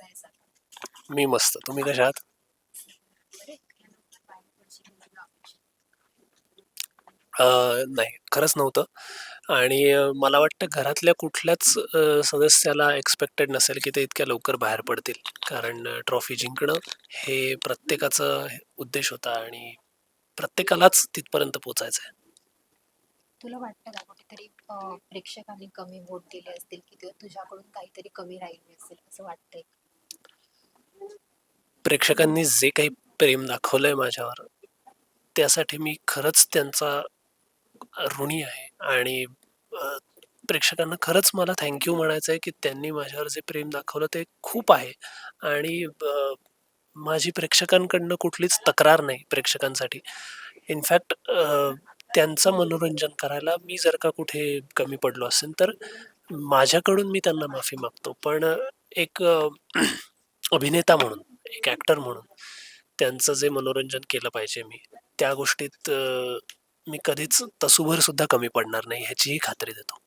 कसा मी मस्त. तुम्ही कशा आहात? अं, नाही खरंच नव्हतं. आणि अं, मला वाटतं घरातल्या कुठल्याच अं, सदस्याला एक्सपेक्टेड नसेल की ते इतक्या लवकर बाहेर पडतील. कारण ट्रॉफी जिंकणं हे प्रत्येकाचं उद्देश होता आणि प्रत्येकालाच तिथपर्यंत पोचायचं आहे तुला वाटतं का कुठेतरी अं, प्रेक्षकांनी कमी वोट दिले असतील की तु- तुझ्याकडून काहीतरी कमी राहिले असेल असं वाटतंय? प्रेक्षकांनी जे काही प्रेम दाखवलं आहे माझ्यावर त्यासाठी मी खरंच त्यांचा ऋणी आहे. आणि प्रेक्षकांना खरंच मला थँक्यू म्हणायचं आहे की त्यांनी माझ्यावर जे प्रेम दाखवलं ते खूप आहे. आणि माझी प्रेक्षकांकडनं कुठलीच तक्रार नाही प्रेक्षकांसाठी. इनफॅक्ट त्यांचं मनोरंजन करायला मी जर का कुठे कमी पडलो असेल तर माझ्याकडून मी त्यांना माफी मागतो. पण एक अभिनेता म्हणून एक ॲक्टर म्हणून. त्यांचं जे मनोरंजन केलं पाहिजे मी त्या गोष्टीत मी कधीच तसूभर सुद्धा कमी पडणार नाही ह्याचीही खात्री देतो.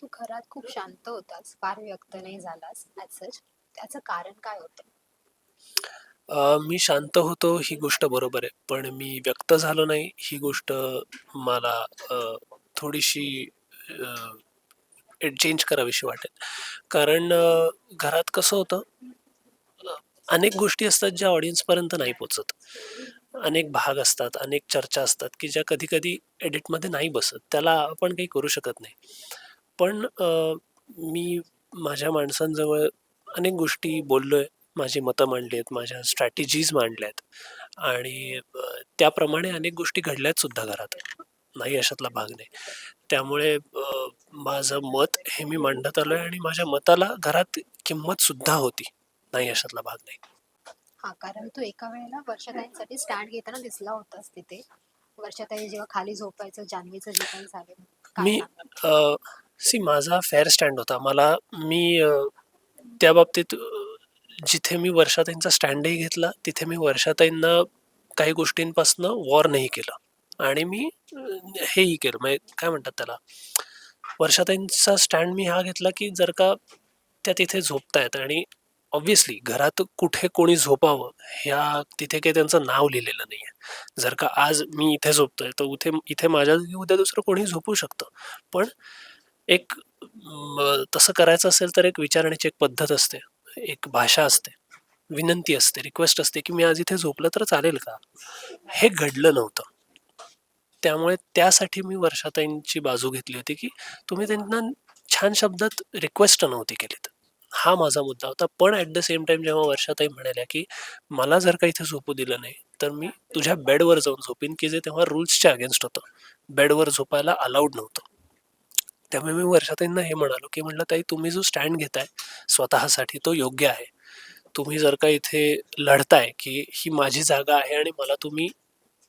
तू घरात खूप शांत होतास फार व्यक्त नाही झालास त्याचं कारण काय होतं? मी शांत होतो ही गोष्ट बरोबर आहे. पण मी व्यक्त झालो नाही ही गोष्ट मला थोडीशी चेंज करावीशी वाटेल. कारण घरात कसं होतं अनेक गोष्टी असतात ज्या ऑडियन्सपर्यंत नाही पोचत. अनेक भाग असतात अनेक चर्चा असतात की ज्या कधी कधी एडिटमध्ये नाही बसत. त्याला आपण काही करू शकत नाही. पण मी माझ्या माणसांजवळ अनेक गोष्टी बोललो आहे माझी मतं मांडली आहेत माझ्या स्ट्रॅटेजीज मांडल्या आहेत आणि त्याप्रमाणे अनेक गोष्टी घडल्यात सुद्धा घरात. नाही अशातला भाग नाही. त्यामुळे माझं मत हे मी मांडत आहे आणि माझ्या मताला घरात किंमतसुद्धा होती. नाही अशातला भाग नाही. हा कारण तू एका वेळेला वर्षाताईंसाठी स्टँड घेताना दिसला होतास तिथे. वर्षाताई जेव्हा खाली झोपायचं जान्हवीचं जे काही झालं काय मी? सी माझा फेअर स्टँड होता. मला मी अ, त्या बाबतीत अ, जिथे मी वर्षाताईंचा स्टँडही घेतला तिथे मी वर्षाताईंना काही गोष्टींपासनं वॉर नाही केलं. आणि मी अ, हेही केलं. म्हणजे काय म्हणतात त्याला? वर्षाताईंचा स्टँड मी हा घेतला की जर का त्या तिथे झोपतायत आणि ऑब्व्हियसली घरात कुठे कोणी झोपावं ह्या तिथे काही त्यांचं नाव लिहिलेलं नाही आहे जर का आज मी इथे झोपतोय तर उथे इथे माझ्या उद्या दुसरं कोणी झोपू शकतं. पण एक तसं करायचं असेल तर एक विचारण्याची एक पद्धत असते. एक भाषा असते. विनंती असते रिक्वेस्ट असते की मी आज इथे झोपलं तर चालेल का? हे घडलं नव्हतं. त्यामुळे त्यासाठी मी वर्षाताईंची बाजू घेतली होती की तुम्ही त्यांना छान शब्दात रिक्वेस्ट नव्हती केलीत. हा माझा मुद्दा होता. पण ॲट द सेम टाइम जेव्हा वर्षाताई म्हणाल्या की मला जर का इथे झोपू दिलं नाही तर मी तुझ्या बेडवर जाऊन झोपीन. की जे तेव्हा रुल्सच्या अगेन्स्ट होतं. बेडवर झोपायला अलाउड नव्हतं. त्यामुळे मी वर्षाताईंना हे म्हणालो की म्हटलं ताई तुम्ही जो स्टँड घेताय स्वतःसाठी तो योग्य आहे. तुम्ही जर का इथे लढताय की ही माझी जागा आहे आणि मला तुम्ही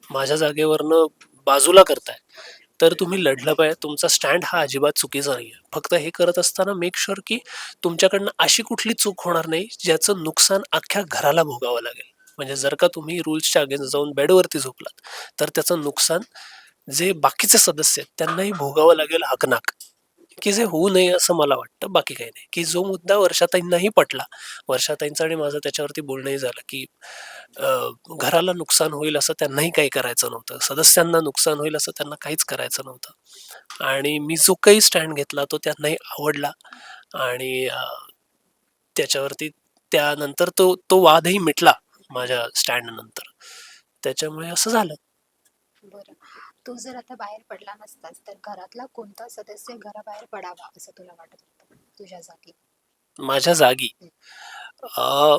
माझ्या जागेवरनं बाजूला करताय तर तुम्ही लढलं पाहिजे. तुमचा स्टँड हा अजिबात चुकीचा नाही आहे फक्त हे करत असताना मेक शुअर की तुमच्याकडनं अशी कुठली चूक होणार नाही ज्याचं नुकसान अख्ख्या घराला भोगावं लागेल. म्हणजे जर का तुम्ही रूल्सच्या अगेन्स्ट जाऊन बेडवरती झोपलात तर त्याचं नुकसान जे बाकीचे सदस्य आहेत त्यांनाही भोगावं लागेल हकनाक. की जे होऊ नये असं मला वाटतं बाकी काही नाही. की जो मुद्दा वर्षाताईंनाही पटला वर्षाताईंचं आणि माझं त्याच्यावरती बोलणंही झालं की घराला नुकसान होईल असं त्यांनाही काही करायचं नव्हतं. सदस्यांना नुकसान होईल असं त्यांना काहीच करायचं नव्हतं. आणि मी जो काही स्टँड घेतला तो त्यांनाही आवडला. आणि त्याच्यावरती त्यानंतर तो तो वादही मिटला माझ्या स्टँड नंतर त्याच्यामुळे असं झालं. बरं. तू जर आता बाहेर पडला नसतास तर घरातला कोणता सदस्य घराबाहेर पडावा असं तुला वाटत होतं तुझ्या जागी? माझ्या जागी? अ,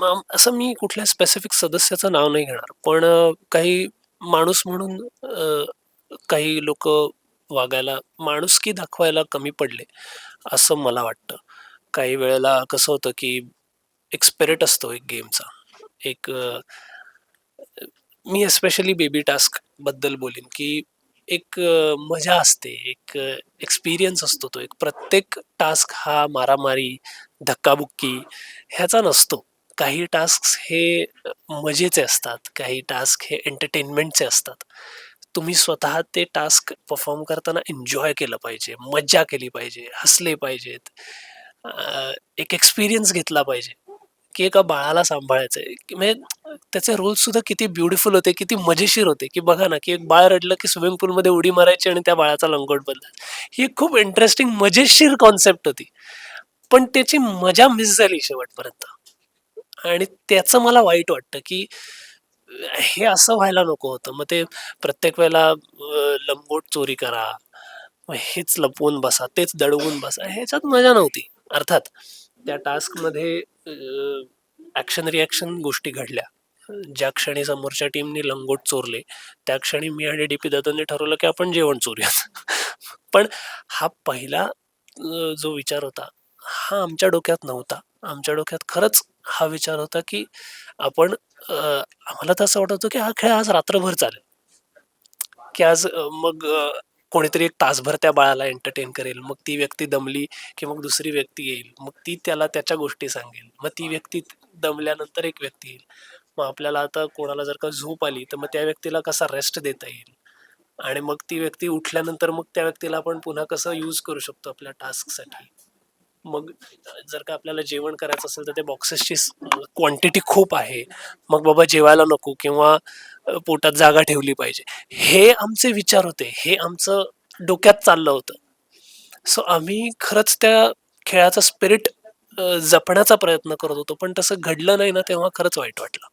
म- असं मी कुठल्या स्पेसिफिक सदस्याचं नाव नाही घेणार. पण अ, काही माणूस म्हणून अ, काही लोक वागायला माणुसकी दाखवायला कमी पडले असं मला वाटतं. काही वेळेला कसं होतं की एक स्पिरिट असतो एक गेमचा एक अ, मी एस्पेशली बेबी टास्कबद्दल बोलीन की एक मजा असते एक एक्सपिरियन्स असतो तो. एक प्रत्येक टास्क हा मारामारी धक्काबुक्की ह्याचा नसतो. काही टास्क हे मजेचे असतात काही टास्क हे एंटरटेनमेंटचे असतात. तुम्ही स्वतः ते टास्क परफॉर्म करताना एन्जॉय केलं पाहिजे मज्जा केली पाहिजे हसले पाहिजेत एक एक्सपिरियन्स घेतला पाहिजे की एका बाळाला सांभाळायचं की म्हणजे त्याचे रोल्स सुद्धा किती ब्युटिफुल होते किती मजेशीर होते. की बघा ना की एक बाळ रडलं की स्विमिंग पूलमध्ये उडी मारायची आणि त्या बाळाचा लंगोट बदलायचा ही एक खूप इंटरेस्टिंग मजेशीर कॉन्सेप्ट होती. पण त्याची मजा मिस झाली शेवटपर्यंत. आणि त्याचं मला वाईट वाटतं की हे असं व्हायला नको होतं. मग ते प्रत्येक वेळेला लंगोट चोरी करा हेच लपवून बसा तेच दडवून बसा ह्याच्यात मजा नव्हती. अर्थात त्या टास्कमध्ये ॲक्शन रिॲक्शन गोष्टी घडल्या. ज्या क्षणी समोरच्या टीमनी लंगोट चोरले त्या क्षणी मी आणि डी पी दत्तने ठरवलं की आपण जेवण चोरूयात. पण हा पहिला जो विचार होता हा आमच्या डोक्यात नव्हता. आमच्या डोक्यात खरंच हा विचार होता की आपण आम्हाला तर असं वाटत होतं की हा खेळ आज रात्रभर चालेल. की आज मग कोणीतरी एक तासभर त्या बाळाला एंटरटेन करेल मग ती व्यक्ती दमली की मग दुसरी व्यक्ती येईल मग ती त्याला त्याच्या गोष्टी सांगेल मग ती व्यक्ती दमल्यानंतर एक व्यक्ती येईल. मग आपल्याला आता कोणाला जर का झोप आली तर मग त्या व्यक्तीला कसा रेस्ट देता येईल? आणि मग ती व्यक्ती उठल्यानंतर मग त्या व्यक्तीला आपण पुन्हा कसं यूज करू शकतो आपल्या टास्कसाठी मग जर का आपल्याला जेवण करायचं असेल तर त्या बॉक्सेसची क्वांटिटी खूप आहे. मग बाबा जेवायला नको किंवा पोटात जागा ठेवली पाहिजे. हे आमचे विचार होते. हे आमचं डोक्यात चाललं होतं. सो आम्ही खरंच त्या खेळाचा स्पिरिट जपण्याचा प्रयत्न करत होतो. पण तसं घडलं नाही ना तेव्हा खरंच वाईट वाटलं.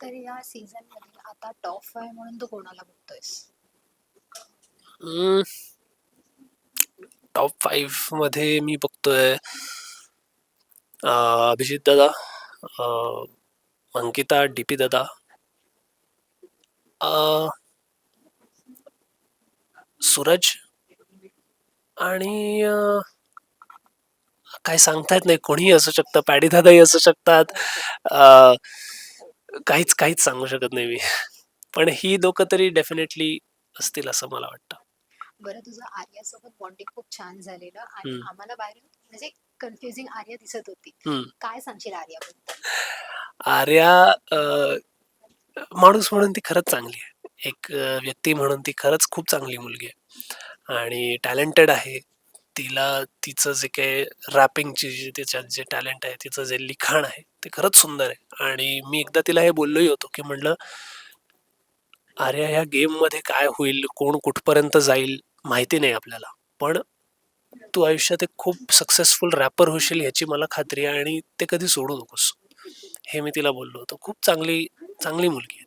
तर या सीझनमध्ये आता टॉप फाय म्हणून तू कोणाला बघतोयस? टॉप फाईव्हमध्ये मी बघतोय अभिजित दादा अंकिता डी पी दादा सूरज आणि काय सांगता येत नाही कोणीही असू शकतं पॅडी दादाही असू शकतात काहीच काहीच सांगू शकत नाही मी. पण ही दोघं तरी डेफिनेटली असतील असं मला वाटतं. बरं तुझं आर्यासोबत बॉन्डिंग खूप छान झालेलं आणि हम्म. आम्हाला बाहेर म्हणजे कन्फ्युजिंग आर्या दिसत होती. हम्म. काय सांगशील आर्याबद्दल? आर्या अ, माणूस म्हणून ती खरंच चांगली आहे. एक अ, व्यक्ती म्हणून ती खरंच खूप चांगली मुलगी आहे. आणि टॅलेंटेड आहे. तिला तिचं जे काही रॅपिंगची जी तिच्यात जे टॅलेंट आहे तिचं जे लिखाण आहे ते खरंच सुंदर आहे. आणि मी एकदा तिला हे बोललोही होतो की म्हणलं आर्या ह्या गेममध्ये काय होईल कोण कुठपर्यंत जाईल माहिती नाही आपल्याला. पण तू आयुष्यात एक खूप सक्सेसफुल रॅपर होशील ह्याची मला खात्री आहे आणि ते कधी सोडू नकोस. हे मी तिला बोललो होतो. खूप चांगली चांगली मुलगी आहे